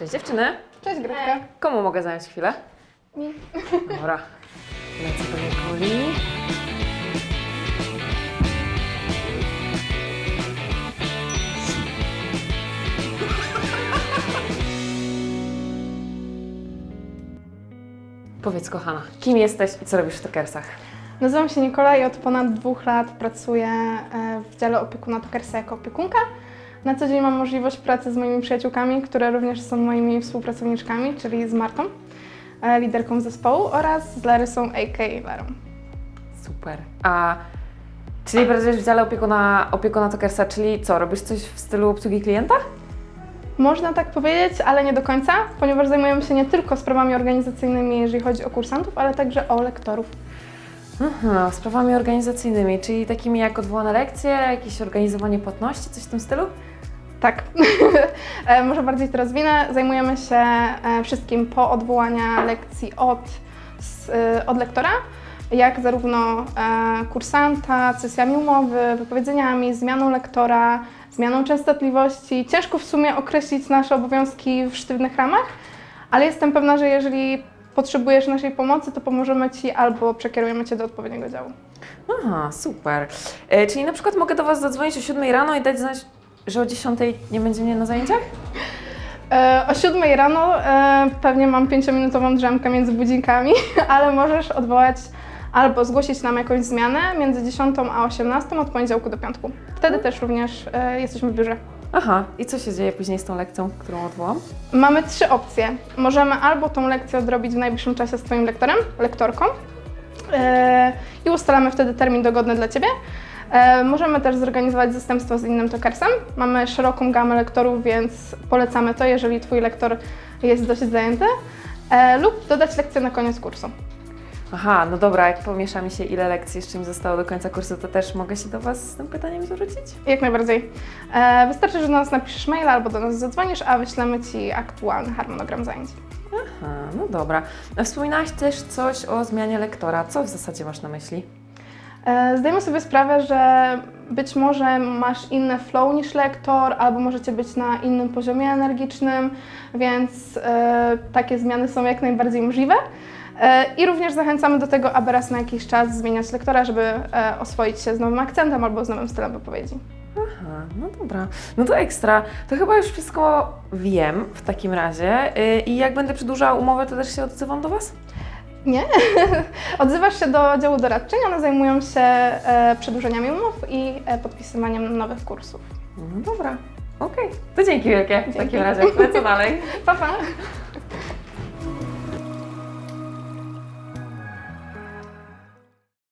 Cześć dziewczyny. Cześć Gretka. Komu mogę zająć chwilę? Mi. Dobra. Lecę do Nikoli. Powiedz kochana, kim jesteś i co robisz w Tokersach? Nazywam się Nikola i od ponad dwóch lat pracuję e, w dziale opiekuna Tokersa jako opiekunka. Na co dzień mam możliwość pracy z moimi przyjaciółkami, które również są moimi współpracowniczkami, czyli z Martą, e, liderką zespołu oraz z Larysą a.k.a. Larą. Super. A czyli pracujesz w dziale opiekuna, opiekuna Tokersa, czyli co, robisz coś w stylu obsługi klienta? Można tak powiedzieć, ale nie do końca, ponieważ zajmujemy się nie tylko sprawami organizacyjnymi, jeżeli chodzi o kursantów, ale także o lektorów. Aha, sprawami organizacyjnymi, czyli takimi jak odwołane lekcje, jakieś organizowanie płatności, coś w tym stylu? Tak, E, może bardziej to rozwinę. Zajmujemy się e, wszystkim po odwołania lekcji od, e, od lektora, jak zarówno kursanta, sesjami umowy, wypowiedzeniami, zmianą lektora, zmianą częstotliwości. Ciężko w sumie określić nasze obowiązki w sztywnych ramach, ale jestem pewna, że jeżeli potrzebujesz naszej pomocy, to pomożemy Ci albo przekierujemy Cię do odpowiedniego działu. Aha, super. E, czyli na przykład mogę do Was zadzwonić o 7 rano i dać znać, że o 10 nie będzie mnie na zajęciach? E, O 7 rano e, pewnie mam 5-minutową drzemkę między budzikami, ale możesz odwołać albo zgłosić nam jakąś zmianę między 10 a 18 od poniedziałku do piątku. Wtedy też również e, jesteśmy w biurze. Aha, i co się dzieje później z tą lekcją, którą odwołam? Mamy trzy opcje. Możemy albo tą lekcję odrobić w najbliższym czasie z Twoim lektorem, lektorką e, i ustalamy wtedy termin dogodny dla Ciebie. E, Możemy też zorganizować zastępstwo z innym tokersem. Mamy szeroką gamę lektorów, więc polecamy to, jeżeli Twój lektor jest dość zajęty. E, Lub dodać lekcję na koniec kursu. Aha, no dobra, jak pomiesza mi się ile lekcji jeszcze mi zostało do końca kursu, to też mogę się do Was z tym pytaniem zwrócić? Jak najbardziej. E, Wystarczy, że do nas napiszesz maila albo do nas zadzwonisz, a wyślemy Ci aktualny harmonogram zajęć. Aha, no dobra. A Wspominałaś też coś o zmianie lektora. Co w zasadzie masz na myśli? E, Zdajemy sobie sprawę, że być może masz inne flow niż lektor, albo możecie być na innym poziomie energicznym, więc e, takie zmiany są jak najbardziej możliwe. E, I również zachęcamy do tego, aby raz na jakiś czas zmieniać lektora, żeby e, oswoić się z nowym akcentem albo z nowym stylem wypowiedzi. Aha, no dobra. No to ekstra. To chyba już wszystko wiem w takim razie. Yy, I jak będę przedłużała umowę, to też się odzywam do Was? Nie? Odzywasz się do działu doradczeń, one zajmują się e, przedłużeniami umów i podpisywaniem nowych kursów. No dobra. Okej. To dzięki wielkie w Dzięki. takim razie. Lecę dalej. Pa, pa!